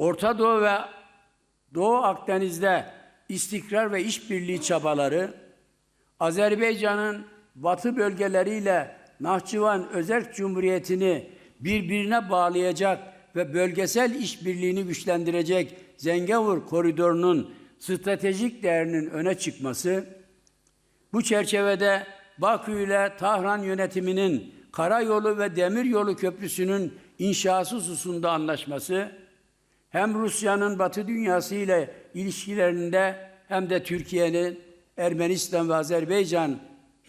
Orta Doğu ve Doğu Akdeniz'de istikrar ve işbirliği çabaları, Azerbaycan'ın batı bölgeleriyle Nahçıvan Özerk Cumhuriyeti'ni birbirine bağlayacak ve bölgesel işbirliğini güçlendirecek Zengezur koridorunun stratejik değerinin öne çıkması, bu çerçevede Bakü ile Tahran yönetiminin karayolu ve demiryolu köprüsünün inşası hususunda anlaşması, hem Rusya'nın Batı dünyası ile ilişkilerinde hem de Türkiye'nin Ermenistan ve Azerbaycan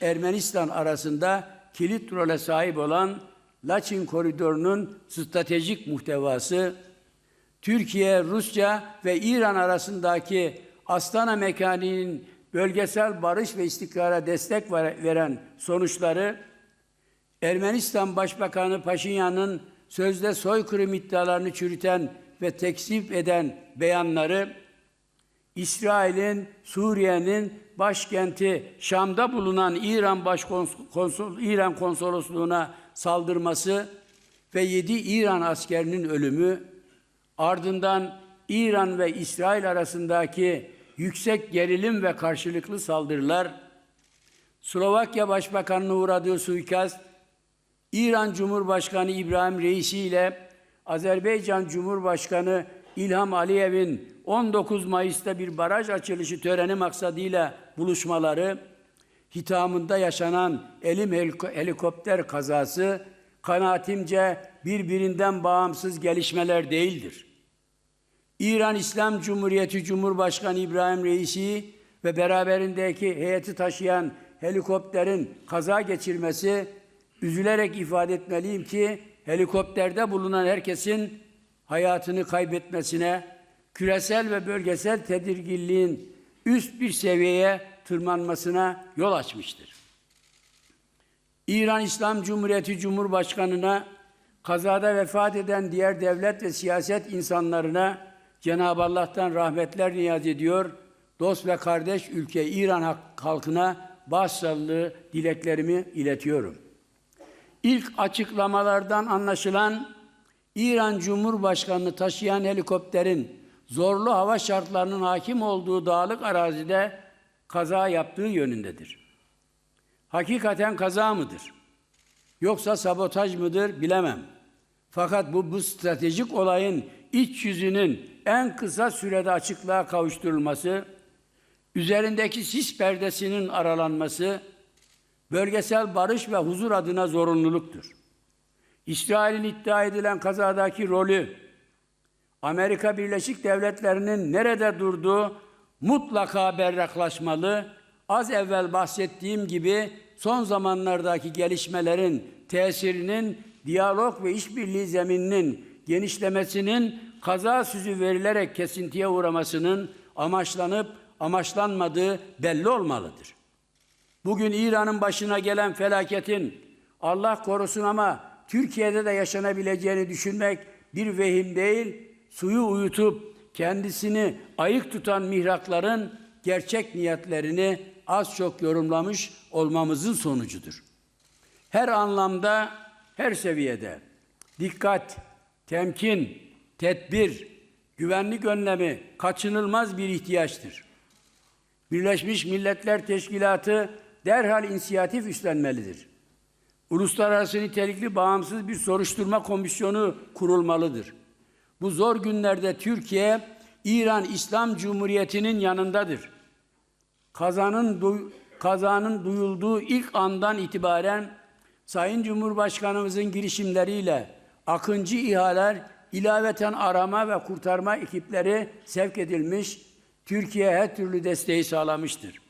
Ermenistan arasında kilit role sahip olan Laçin koridorunun stratejik muhtevası, Türkiye, Rusya ve İran arasındaki Astana mekaniğinin bölgesel barış ve istikrara destek ver- veren sonuçları, Ermenistan Başbakanı Paşinyan'ın sözde soykırım iddialarını çürüten ve tekzip eden beyanları, İsrail'in Suriye'nin başkenti Şam'da bulunan İran Başkonsol İran konsolosluğuna saldırması ve 7 İran askerinin ölümü, ardından İran ve İsrail arasındaki yüksek gerilim ve karşılıklı saldırılar, Slovakya Başbakanı'na uğradığı suikast, İran Cumhurbaşkanı İbrahim Reisi ile Azerbaycan Cumhurbaşkanı İlham Aliyev'in 19 Mayıs'ta bir baraj açılışı töreni maksadıyla buluşmaları, hitamında yaşanan elim heliko- helikopter kazası kanaatimce birbirinden bağımsız gelişmeler değildir. İran İslam Cumhuriyeti Cumhurbaşkanı İbrahim Reisi ve beraberindeki heyeti taşıyan helikopterin kaza geçirmesi üzülerek ifade etmeliyim ki helikopterde bulunan herkesin hayatını kaybetmesine, küresel ve bölgesel tedirginliğin üst bir seviyeye tırmanmasına yol açmıştır. İran İslam Cumhuriyeti Cumhurbaşkanı'na, kazada vefat eden diğer devlet ve siyaset insanlarına Cenab-ı Allah'tan rahmetler niyaz ediyor. Dost ve kardeş ülke İran halkına başsağlığı dileklerimi iletiyorum. İlk açıklamalardan anlaşılan İran Cumhurbaşkanı'nı taşıyan helikopterin zorlu hava şartlarının hakim olduğu dağlık arazide kaza yaptığı yönündedir. Hakikaten kaza mıdır? Yoksa sabotaj mıdır bilemem. Fakat bu, bu stratejik olayın iç yüzünün en kısa sürede açıklığa kavuşturulması, üzerindeki sis perdesinin aralanması, bölgesel barış ve huzur adına zorunluluktur. İsrail'in iddia edilen kazadaki rolü, Amerika Birleşik Devletleri'nin nerede durduğu mutlaka berraklaşmalı. Az evvel bahsettiğim gibi son zamanlardaki gelişmelerin tesirinin diyalog ve işbirliği zemininin genişlemesinin kaza süzü verilerek kesintiye uğramasının amaçlanıp amaçlanmadığı belli olmalıdır. Bugün İran'ın başına gelen felaketin Allah korusun ama Türkiye'de de yaşanabileceğini düşünmek bir vehim değil, suyu uyutup kendisini ayık tutan mihrakların gerçek niyetlerini az çok yorumlamış olmamızın sonucudur. Her anlamda, her seviyede dikkat, temkin, tedbir, güvenlik önlemi kaçınılmaz bir ihtiyaçtır. Birleşmiş Milletler Teşkilatı derhal inisiyatif üstlenmelidir. Uluslararası nitelikli bağımsız bir soruşturma komisyonu kurulmalıdır. Bu zor günlerde Türkiye, İran İslam Cumhuriyeti'nin yanındadır. Kazanın, duy- kazanın duyulduğu ilk andan itibaren Sayın Cumhurbaşkanımızın girişimleriyle Akıncı ihaleler ilaveten arama ve kurtarma ekipleri sevk edilmiş, Türkiye her türlü desteği sağlamıştır.